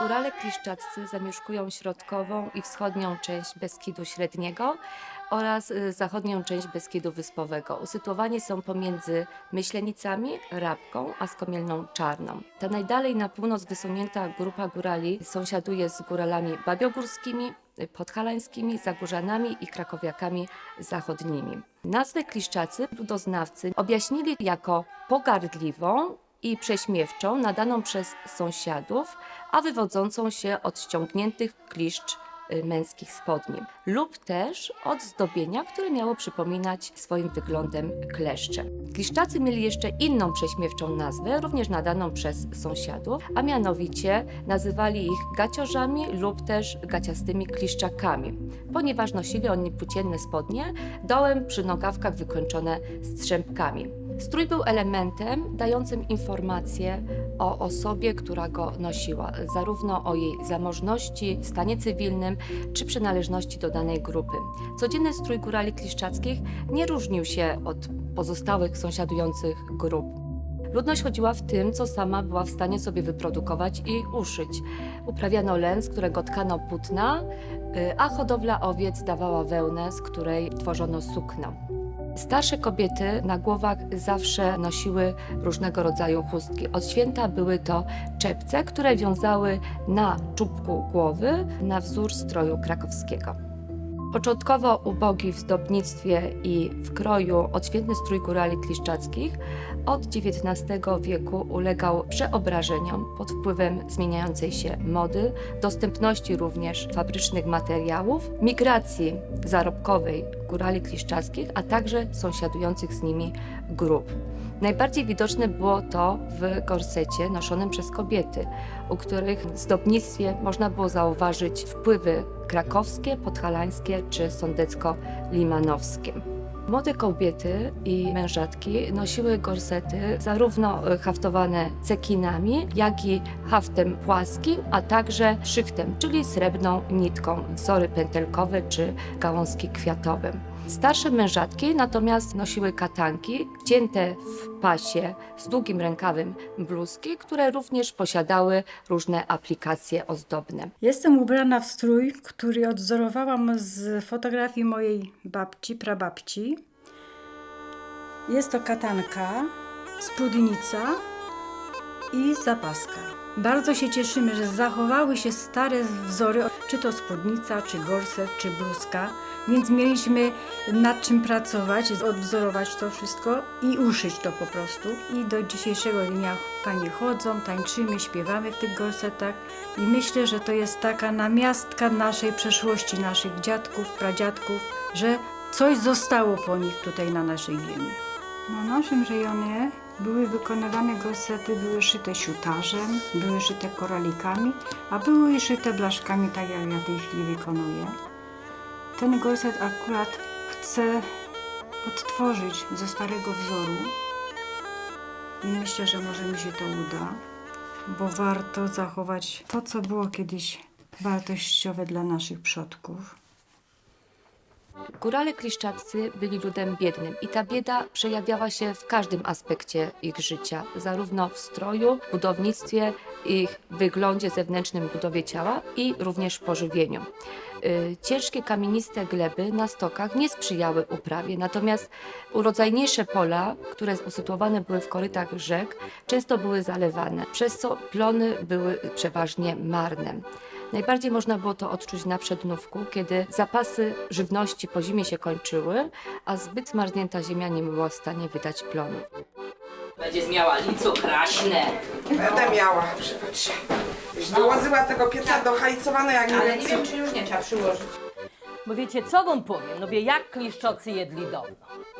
Górale kliszczaccy zamieszkują środkową i wschodnią część Beskidu Średniego oraz y, zachodnią część Beskidu Wyspowego. Usytuowani są pomiędzy Myślenicami, Rabką a Skomielną Czarną. Ta najdalej na północ wysunięta grupa górali sąsiaduje z góralami babiogórskimi, podhalańskimi, zagórzanami i krakowiakami zachodnimi. Nazwę Kliszczacy ludoznawcy objaśnili jako pogardliwą i prześmiewczą nadaną przez sąsiadów, a wywodzącą się od ściągniętych kliszcz y, męskich spodni, lub też od zdobienia, które miało przypominać swoim wyglądem kleszcze. Kliszczacy mieli jeszcze inną prześmiewczą nazwę, również nadaną przez sąsiadów, a mianowicie nazywali ich gaciorzami lub też gaciastymi kliszczakami, ponieważ nosili oni płócienne spodnie, dołem przy nogawkach wykończone strzępkami. Strój był elementem dającym informacje o osobie, która go nosiła, zarówno o jej zamożności, stanie cywilnym czy przynależności do danej grupy. Codzienny strój górali kliszczackich nie różnił się od pozostałych sąsiadujących grup. Ludność chodziła w tym, co sama była w stanie sobie wyprodukować i uszyć. Uprawiano len, z którego tkano płótna, y, a hodowla owiec dawała wełnę, z której tworzono sukno. Starsze kobiety na głowach zawsze nosiły różnego rodzaju chustki. Od święta były to czepce, które wiązały na czubku głowy na wzór stroju krakowskiego. Początkowo ubogi w zdobnictwie i w kroju odświętny strój górali kliszczackich od XIX wieku ulegał przeobrażeniom pod wpływem zmieniającej się mody, dostępności również fabrycznych materiałów, migracji zarobkowej górali kliszczackich, a także sąsiadujących z nimi grup. Najbardziej widoczne było to w gorsecie noszonym przez kobiety, u których w zdobnictwie można było zauważyć wpływy krakowskie, podhalańskie czy sądecko-limanowskie. Młode kobiety i mężatki nosiły gorsety zarówno haftowane cekinami, jak i haftem płaskim, a także szychtem, czyli srebrną nitką, wzory pętelkowe czy gałązki kwiatowe. Starsze mężatki natomiast nosiły katanki, wcięte w pasie z długim rękawem bluzki, które również posiadały różne aplikacje ozdobne. Jestem ubrana w strój, który odwzorowałam z fotografii mojej babci, prababci. Jest to katanka, spódnica i zapaska. Bardzo się cieszymy, że zachowały się stare wzory, czy to spódnica, czy gorset, czy bluzka, więc mieliśmy nad czym pracować, odwzorować to wszystko i uszyć to po prostu. I do dzisiejszego dnia panie chodzą, tańczymy, śpiewamy w tych gorsetach i myślę, że to jest taka namiastka naszej przeszłości, naszych dziadków, pradziadków, że coś zostało po nich tutaj na naszej ziemi. Na naszym rejonie były wykonywane gorsety, były szyte siutarzem, były szyte koralikami, a były i szyte blaszkami, tak jak ja w tej chwili wykonuję. Ten gorset akurat chcę odtworzyć ze starego wzoru i myślę, że może mi się to uda, bo warto zachować to, co było kiedyś wartościowe dla naszych przodków. Górale kliszczaccy byli ludem biednym i ta bieda przejawiała się w każdym aspekcie ich życia, zarówno w stroju, budownictwie, ich wyglądzie zewnętrznym, budowie ciała i również pożywieniu. Y, Ciężkie kamieniste gleby na stokach nie sprzyjały uprawie, natomiast urodzajniejsze pola, które usytuowane były w korytach rzek, często były zalewane, przez co plony były przeważnie marne. Najbardziej można było to odczuć na przednówku, kiedy zapasy żywności po zimie się kończyły, a zbyt zmarznięta ziemia nie była w stanie wydać plonów. Będziesz miała lico kraśne. Będę miała, przypatrz. Już dołożyła tego pieca do hajcowane jak nie Ale nie wiem czy już nie trzeba przyłożyć. Bo wiecie, co wam powiem? No wie, jak kliszczocy jedli dawno.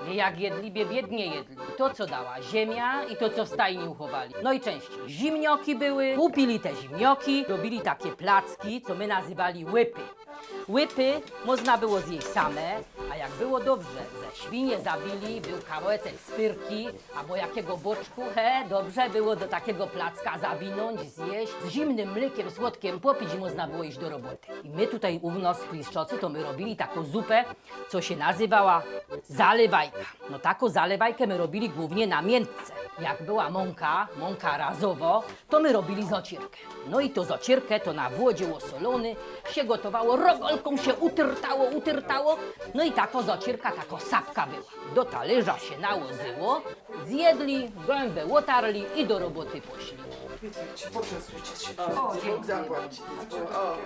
Wie, jak jedli, wie, biednie jedli. To, co dała ziemia i to, co w stajni uchowali. No i częściej zimnioki były, upili te zimnioki, robili takie placki, co my nazywali łypy. Łypy można było zjeść same, a jak było dobrze, ze Świnie zabili, był kawałeczek spyrki albo jakiego boczku. He, dobrze było do takiego placka zawinąć, zjeść. Z zimnym mlekiem, słodkiem popić i można było iść do roboty. I my tutaj u nas w Kliszczocy to my robili taką zupę, co się nazywała zalewajka. No taką zalewajkę my robili głównie na miętce. Jak była mąka, mąka razowo, to my robili zocierkę. No i to zocierkę to na wodzie osolony się gotowało, rogolką się utyrtało, utyrtało. No i tako zocierka, tako sapka była. Do talerza się nałożyło, zjedli, gębę łotarli i do roboty poszli. Wiecie, poczęstujcie się. O, zapłaci. O,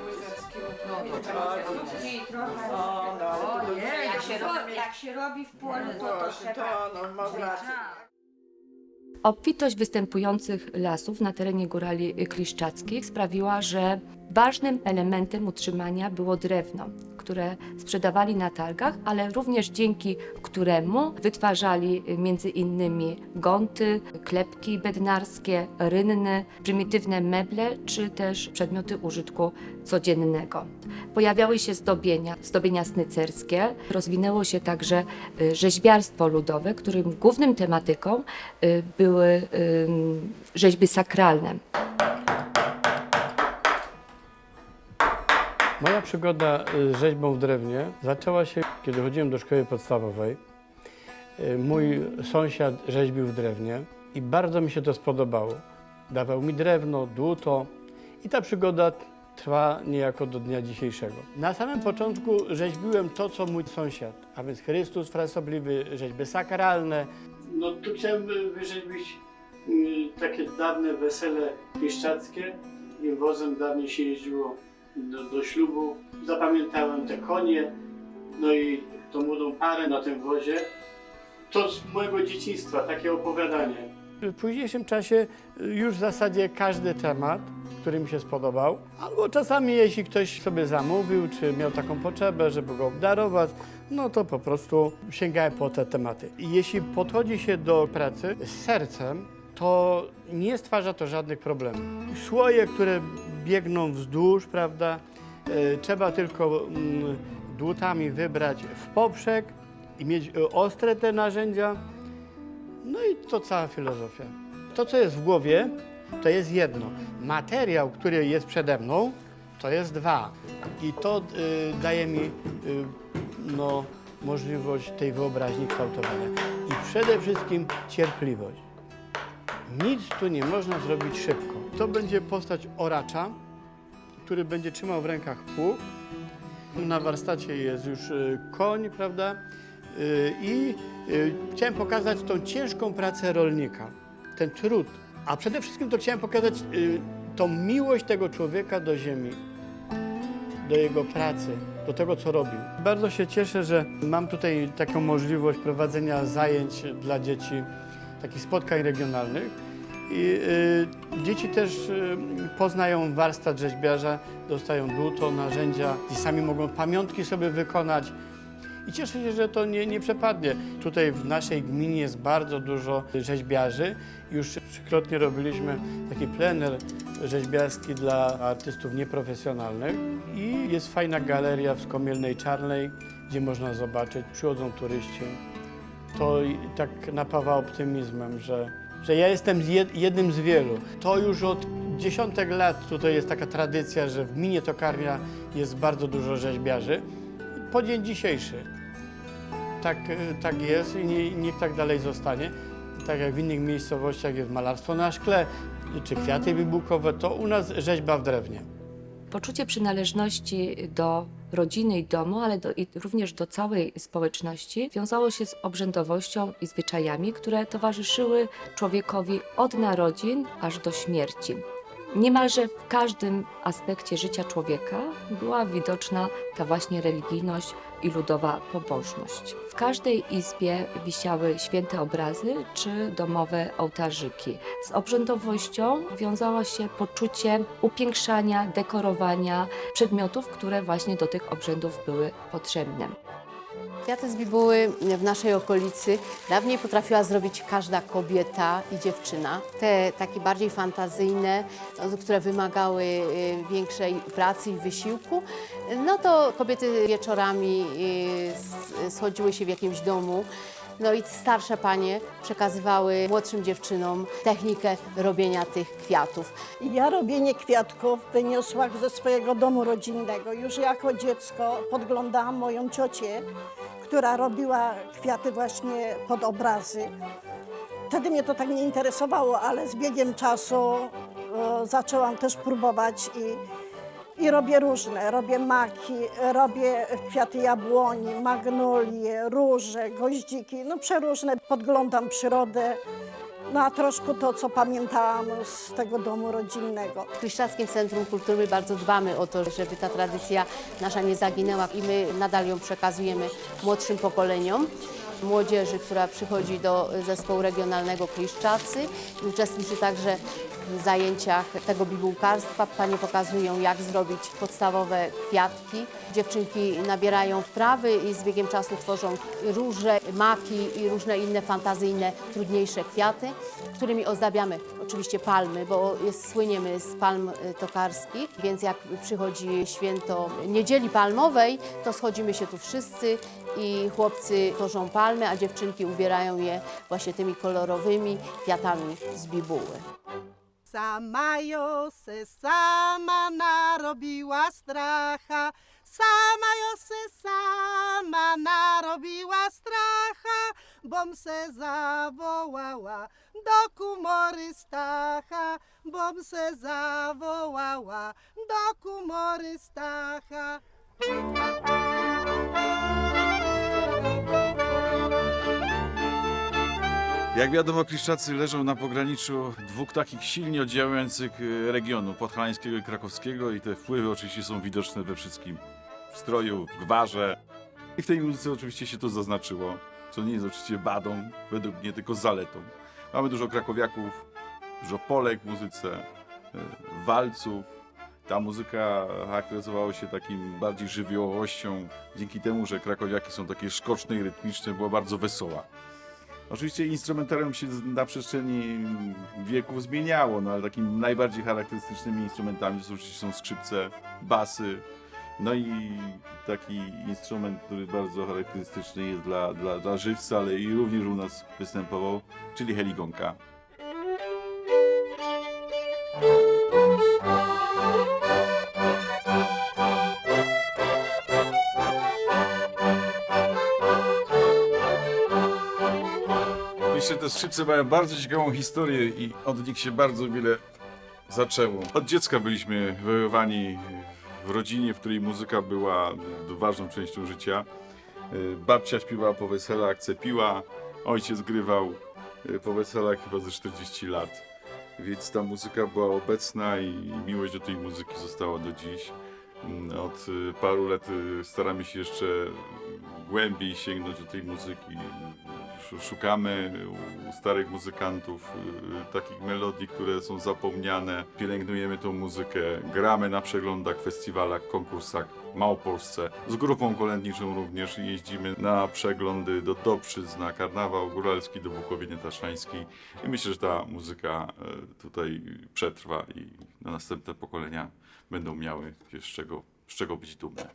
Jak się, ro- jak się robi w polu, to to trzeba... to no, masz rację. Obfitość występujących lasów na terenie górali kliszczackich sprawiła, że ważnym elementem utrzymania było drewno, które sprzedawali na targach, ale również dzięki któremu wytwarzali między innymi gonty, klepki bednarskie, rynny, prymitywne meble czy też przedmioty użytku codziennego. Pojawiały się zdobienia, zdobienia snycerskie, rozwinęło się także y, rzeźbiarstwo ludowe, którym głównym tematyką y, były rzeźby sakralne. Moja przygoda z rzeźbą w drewnie zaczęła się, kiedy chodziłem do szkoły podstawowej. Y, Mój sąsiad rzeźbił w drewnie i bardzo mi się to spodobało. Dawał mi drewno, dłuto i ta przygoda trwa niejako do dnia dzisiejszego. Na samym początku rzeźbiłem to, co mój sąsiad, a więc Chrystus frasobliwy, rzeźby sakralne. No tu chciałem wyrzeźbić y, takie dawne wesele pieszczackie. Tym wozem dawniej się jeździło do, do ślubu. Zapamiętałem te konie, no i tą młodą parę na tym wozie. To z mojego dzieciństwa, takie opowiadanie. W późniejszym czasie już w zasadzie każdy temat, który mi się spodobał, albo czasami jeśli ktoś sobie zamówił, czy miał taką potrzebę, żeby go obdarować, no to po prostu sięgałem po te tematy. I jeśli podchodzi się do pracy z sercem, to nie stwarza to żadnych problemów. Słoje, które biegną wzdłuż, prawda, e, trzeba tylko mm, dłutami wybrać w poprzek i mieć e, ostre te narzędzia, no i to cała filozofia. To, co jest w głowie, to jest jedno. Materiał, który jest przede mną, to jest dwa. I to y, daje mi y, no, możliwość tej wyobraźni kształtowania. I przede wszystkim cierpliwość. Nic tu nie można zrobić szybko. To będzie postać oracza, który będzie trzymał w rękach pług. Na warsztacie jest już y, koń, prawda? Y, I y, chciałem pokazać tą ciężką pracę rolnika, ten trud. A przede wszystkim to chciałem pokazać tą miłość tego człowieka do ziemi, do jego pracy, do tego, co robił. Bardzo się cieszę, że mam tutaj taką możliwość prowadzenia zajęć dla dzieci, takich spotkań regionalnych. I y, dzieci też y, poznają warsztat rzeźbiarza, dostają dłuto, narzędzia i sami mogą pamiątki sobie wykonać. I cieszę się, że to nie, nie przepadnie. Tutaj w naszej gminie jest bardzo dużo rzeźbiarzy. Już trzykrotnie robiliśmy taki plener rzeźbiarski dla artystów nieprofesjonalnych. I jest fajna galeria w Skomielnej Czarnej, gdzie można zobaczyć, przychodzą turyści. To tak napawa optymizmem, że, że ja jestem jednym z wielu. To już od dziesiątek lat tutaj jest taka tradycja, że w gminie Tokarnia jest bardzo dużo rzeźbiarzy. Po dzień dzisiejszy. Tak, y, tak jest i nie, niech tak dalej zostanie. Tak jak w innych miejscowościach jest malarstwo na szkle czy kwiaty wybuchowe, to u nas rzeźba w drewnie. Poczucie przynależności do rodziny i domu, ale do, i również do całej społeczności wiązało się z obrzędowością i zwyczajami, które towarzyszyły człowiekowi od narodzin aż do śmierci. Niemalże w każdym aspekcie życia człowieka była widoczna ta właśnie religijność i ludowa pobożność. W każdej izbie wisiały święte obrazy czy domowe ołtarzyki. Z obrzędowością wiązało się poczucie upiększania, dekorowania przedmiotów, które właśnie do tych obrzędów były potrzebne. Kwiaty z bibuły w naszej okolicy dawniej potrafiła zrobić każda kobieta i dziewczyna. Te takie bardziej fantazyjne, no, które wymagały y, większej pracy i wysiłku, no to kobiety wieczorami y, schodziły się w jakimś domu. No i starsze panie przekazywały młodszym dziewczynom technikę robienia tych kwiatów. Ja robienie kwiatków wyniosłam ze swojego domu rodzinnego. Już jako dziecko podglądałam moją ciocię, która robiła kwiaty właśnie pod obrazy. Wtedy mnie to tak nie interesowało, ale z biegiem czasu e, zaczęłam też próbować i, i robię różne. Robię maki, robię kwiaty jabłoni, magnolie, róże, goździki, no przeróżne. Podglądam przyrodę, no a troszkę to, co pamiętałam z tego domu rodzinnego. W Kliszczackim Centrum Kultury bardzo dbamy o to, żeby ta tradycja nasza nie zaginęła i my nadal ją przekazujemy młodszym pokoleniom. Młodzieży, która przychodzi do zespołu regionalnego Kliszczacy uczestniczy także w zajęciach tego bibułkarstwa. Panie pokazują, jak zrobić podstawowe kwiatki. Dziewczynki nabierają wprawy i z biegiem czasu tworzą róże, maki i różne inne fantazyjne, trudniejsze kwiaty, którymi ozdabiamy oczywiście palmy, bo jest, słyniemy z palm y, tokarskich, więc jak przychodzi święto Niedzieli Palmowej, to schodzimy się tu wszyscy i chłopcy tworzą palmy, a dziewczynki ubierają je właśnie tymi kolorowymi kwiatami z bibuły. Sama jo se sama narobiła stracha, sama jo se sama narobiła stracha, bom se zawołała do kumory Stacha, bom se zawołała do kumory Stacha. Jak wiadomo, Kliszczacy leżą na pograniczu dwóch takich silnie oddziałujących e, regionów, podhalańskiego i krakowskiego i te wpływy oczywiście są widoczne we wszystkim. W stroju, w gwarze. I w tej muzyce oczywiście się to zaznaczyło, co nie jest oczywiście badą, według mnie tylko zaletą. Mamy dużo krakowiaków, dużo Polek w muzyce, e, walców. Ta muzyka charakteryzowała się takim bardziej żywiołowością, dzięki temu, że krakowiaki są takie szkoczne i rytmiczne, była bardzo wesoła. Oczywiście instrumentarium się na przestrzeni wieków zmieniało, no ale takimi najbardziej charakterystycznymi instrumentami oczywiście są skrzypce, basy, no i taki instrument, który bardzo charakterystyczny jest dla, dla, dla żywca, ale i również u nas występował, czyli heligonka. Te skrzypce mają bardzo ciekawą historię i od nich się bardzo wiele zaczęło. Od dziecka byliśmy wychowani w rodzinie, w której muzyka była ważną częścią życia. Babcia śpiewała po weselach, cepiła, ojciec grywał po weselach chyba ze 40 lat. Więc ta muzyka była obecna i miłość do tej muzyki została do dziś. Od paru lat staramy się jeszcze głębiej sięgnąć do tej muzyki. Sz- Szukamy u starych muzykantów y, takich melodii, które są zapomniane. Pielęgnujemy tą muzykę, gramy na przeglądach, festiwalach, konkursach Małopolsce. Z grupą kolędniczą również jeździmy na przeglądy do Dobrzyc, na karnawał góralski do Bukowinie Taszańskiej. I myślę, że ta muzyka y, tutaj przetrwa i na następne pokolenia będą miały z czego, z czego być dumne.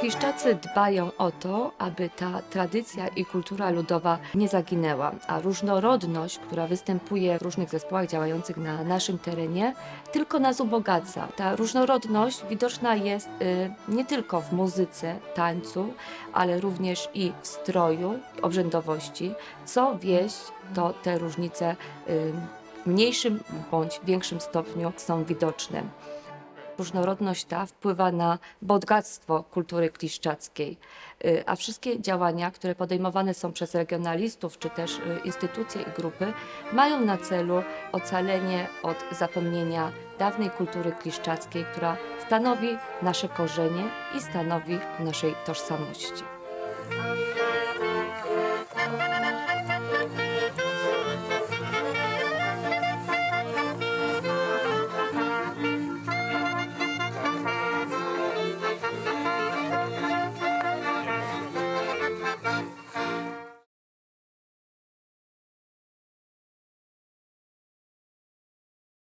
Kliszczacy dbają o to, aby ta tradycja i kultura ludowa nie zaginęła, a różnorodność, która występuje w różnych zespołach działających na naszym terenie, tylko nas ubogaca. Ta różnorodność widoczna jest y, nie tylko w muzyce, tańcu, ale również i w stroju, obrzędowości. Co wieś, to te różnice mniejszym bądź większym stopniu są widoczne różnorodność ta wpływa na bogactwo kultury kliszczackiej, Y, a wszystkie działania, które podejmowane są przez regionalistów czy też y, instytucje i grupy, mają na celu ocalenie od zapomnienia dawnej kultury kliszczackiej, która stanowi nasze korzenie i stanowi naszej tożsamości.